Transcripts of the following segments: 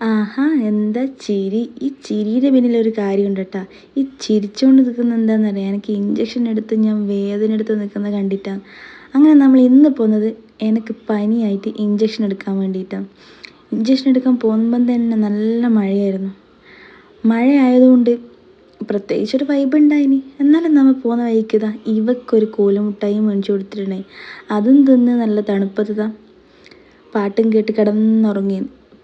ആഹാ എന്താ ചിരി? ഈ ചിരിയുടെ പിന്നിലൊരു കാര്യമുണ്ട് കേട്ടോ ഈ ചിരിച്ചുകൊണ്ട് നിൽക്കുന്ന എന്താണെന്നറിയാം എനിക്ക് ഇഞ്ചക്ഷൻ എടുത്ത് ഞാൻ വേദന എടുത്ത് നിൽക്കുന്നത് കണ്ടിട്ടാണ് അങ്ങനെ നമ്മൾ ഇന്ന് പോകുന്നത് എനിക്ക് പനിയായിട്ട് ഇഞ്ചക്ഷൻ എടുക്കാൻ വേണ്ടിയിട്ടാണ് ഇഞ്ചക്ഷൻ എടുക്കാൻ പോകുമ്പം തന്നെ നല്ല മഴയായിരുന്നു. മഴ ആയതുകൊണ്ട് പ്രത്യേകിച്ചൊരു വൈബ് ഉണ്ടായിനി. എന്നാലും നമ്മൾ പോകുന്ന വഴിക്ക് ഇവക്കൊരു കോലുമുട്ടായും മേടിച്ചു കൊടുത്തിട്ടുണ്ടായി. അതും തിന്ന് നല്ല തണുപ്പത്ത് പാട്ടും കേട്ട് കിടന്നുറങ്ങി.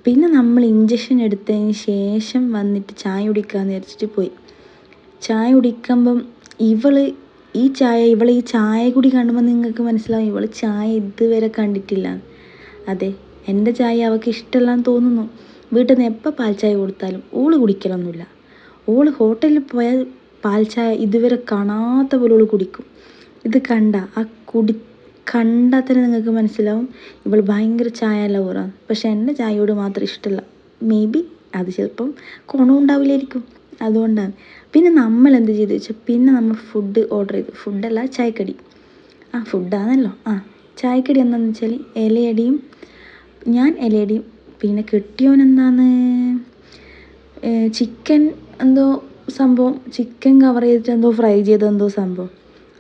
പിന്നെ നമ്മൾ ഇഞ്ചക്ഷൻ എടുത്തതിന് ശേഷം വന്നിട്ട് ചായ കുടിക്കാമെന്ന് വിചാരിച്ചിട്ട് പോയി. ചായ കുടിക്കുമ്പം ഇവൾ ഈ ചായ ഇവളെ ഈ ചായ കൂടി കാണുമ്പോൾ നിങ്ങൾക്ക് മനസ്സിലാവും ഇവൾ ചായ ഇതുവരെ കണ്ടിട്ടില്ല. അതെ എന്റെ ചായ അവൾക്ക് ഇഷ്ടമല്ലാന്ന് തോന്നുന്നു. വീട്ടിൽ നിന്ന് എപ്പോൾ പാൽ ചായ കൊടുത്താലും ഓൾ കുടിക്കലൊന്നുമില്ല. ഓൾ ഹോട്ടലിൽ പോയാൽ പാൽ ചായ ഇതുവരെ കാണാത്ത പോലെ ഓൾ കുടിക്കും. ഇത് കണ്ട ആ കുടി കണ്ടാൽ തന്നെ നിങ്ങൾക്ക് മനസ്സിലാവും. ഇവൾ ഭയങ്കര ചായ ലവറാണ് പക്ഷെ എന്റെ ചായയോട് മാത്രം ഇഷ്ടമല്ല മേ ബി അത് ചിലപ്പം ഉണ്ടാവില്ലായിരിക്കും. അതുകൊണ്ടാണ്. പിന്നെ നമ്മൾ എന്ത് ചെയ്തു വെച്ചാൽ പിന്നെ നമ്മൾ ഫുഡ് ഓർഡർ ചെയ്തു. ഫുഡല്ല ചായക്കടി. ആ ഫുഡാണല്ലോ ആ ചായക്കടി എന്താണെന്ന് വെച്ചാൽ ഇലയടിയും ഞാൻ ഇലയടിയും പിന്നെ കെട്ടിയോൻ എന്താണ്? ചിക്കൻ എന്തോ സംഭവം ചിക്കൻ കവർ ചെയ്തിട്ട് എന്തോ ഫ്രൈ ചെയ്ത എന്തോ സംഭവം.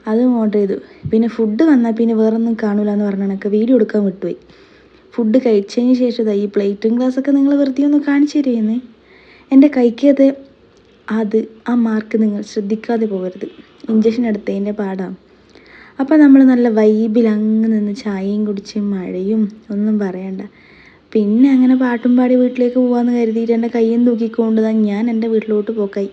അതും ഓർഡർ ചെയ്തു. പിന്നെ ഫുഡ് വന്നാൽ പിന്നെ വേറൊന്നും കാണൂല എന്ന് പറഞ്ഞ കണക്ക് വീഡിയോ എടുക്കാൻ വിട്ടുപോയി. ഫുഡ് കഴിച്ചതിന് ശേഷം ഈ പ്ലേറ്റും ഗ്ലാസ്സൊക്കെ നിങ്ങൾ വെറുതെ ഒന്ന് കാണിച്ചു തരുന്നേ എന്റെ കൈക്കത് അത് ആ മാർക്ക് നിങ്ങൾ ശ്രദ്ധിക്കാതെ പോകരുത്. ഇഞ്ചക്ഷൻ എടുത്തതിന്റെ പാടാണ് അപ്പോൾ നമ്മൾ നല്ല വൈബിൽ അങ്ങ് നിന്ന് ചായയും കുടിച്ച് മഴയും ഒന്നും പറയണ്ട. പിന്നെ അങ്ങനെ പാട്ടും പാടി വീട്ടിലേക്ക് പോകാമെന്ന് കരുതിയിട്ട് എന്റെ കയ്യും തൂക്കിക്കൊണ്ട് ഞാൻ എന്റെ വീട്ടിലോട്ട് പോക്കായി.